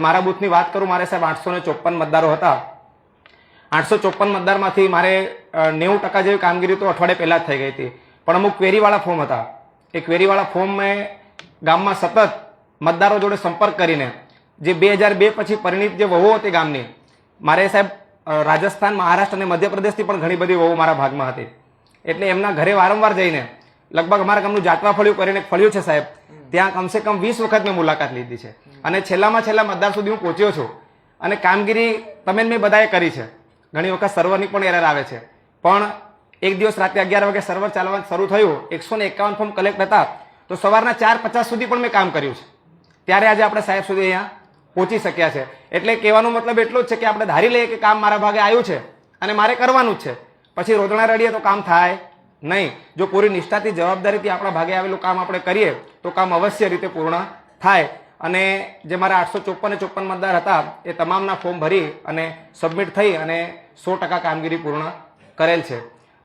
મારા બૂથની વાત કરું, મારે સાહેબ આઠસો ને ચોપન મતદારો હતા. આઠસો ચોપન મતદારમાંથી મારે નેવું ટકા જેવી કામગીરી તો અઠવાડિયે પહેલા જ થઈ ગઈ હતી. પણ અમુક ક્વેરીવાળા ફોર્મ હતા. એ ક્વેરીવાળા ફોર્મ મેં ગામમાં સતત મતદારો જોડે સંપર્ક કરીને, જે બે હજાર બે પછી પરિણીત જે વહુઓ હતી ગામની, મારે સાહેબ રાજસ્થાન, મહારાષ્ટ્ર અને મધ્યપ્રદેશથી પણ ઘણી બધી વહુ મારા ભાગમાં હતી. એટલે એમના ઘરે વારંવાર જઈને, લગભગ અમારા ગામનું જાટવા ફળિયું કરીને ફળ્યું છે સાહેબ, ત્યાં કમસે કમ વીસ વખત મેં મુલાકાત લીધી છે. અને છેલ્લામાં છેલ્લા મતદાર સુધી હું પહોંચ્યો છું. અને કામગીરી તમે મેં બધાએ કરી છે. ઘણી વખત સર્વરની પણ એરર આવે છે. પણ એક દિવસ રાતે અગિયાર વાગે સર્વર ચાલવાનું શરૂ થયું, એકસો ને એકાવન ફોર્મ કલેક્ટ હતા, તો સવારના ચાર પચાસ સુધી પણ મેં કામ કર્યું છે. ત્યારે આજે આપણે સાહેબ સુધી અહીંયા પહોંચી શક્યા છે. એટલે કહેવાનો મતલબ એટલો જ છે કે આપણે ધારી લઈએ કે કામ મારા ભાગે આવ્યું છે અને મારે કરવાનું જ છે. પછી રોદણા રડીએ તો કામ થાય નહીં. જો પૂરી નિષ્ઠાથી, જવાબદારીથી આપણા ભાગે આવેલું કામ આપણે કરીએ, તો કામ અવશ્ય રીતે પૂર્ણ થાય. અને જે મારા આઠસો ચોપન ચોપન મતદાર હતા, એ તમામના ફોર્મ ભરી અને સબમિટ થઈ અને સો ટકા કામગીરી પૂર્ણ કરેલ છે.